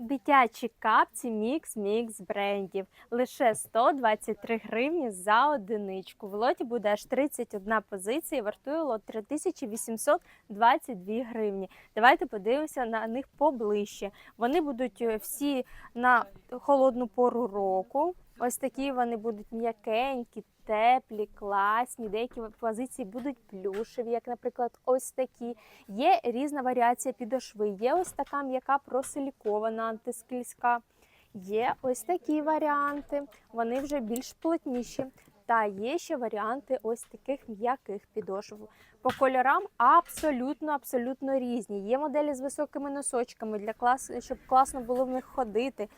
Дитячі капці мікс мікс брендів. Лише 123 гривні за одиничку. В лоті буде аж 31 позиція і вартує лот 3822 гривні. Давайте подивимося на них поближче. Вони будуть е, всі на холодну пору року. Ось такі вони будуть м'якенькі, теплі, класні. Деякі позиції будуть плюшеві, як, наприклад, ось такі. Є різна варіація підошви. Є ось така м'яка просилікована антискільська. Є ось такі варіанти, вони вже більш плотніші. Та є ще варіанти ось таких м'яких підошв. По кольорам абсолютно абсолютно різні. Є моделі з високими носочками для клас, щоб класно було в них ходити.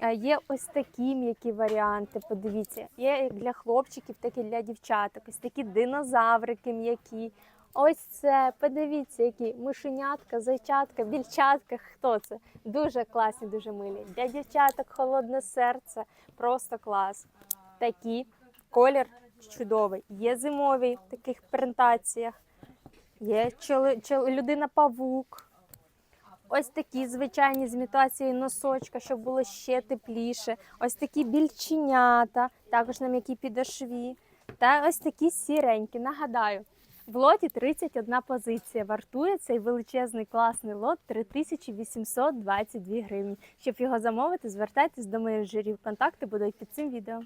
Е, Є ось такі м'які варіанти. Подивіться, є як для хлопчиків, так і для дівчаток. Ось такі динозаврики м'які. Ось це, подивіться, які мишенятка, зайчатка, більчатка. Хто це? Дуже класні, дуже милі. Для дівчаток холодне серце, просто клас. Такі колір чудовий. Є зимові в таких презентаціях. Є людина-павук. Ось такі звичайні з імітацією носочка, щоб було ще тепліше. Ось такі більченята, також на м'якій підошві. Та ось такі сіренькі. Нагадаю, в лоті 31 позиція. Вартує цей величезний класний лот 3822 гривні. Щоб його замовити, звертайтесь до менеджерів. Контакти будуть під цим відео.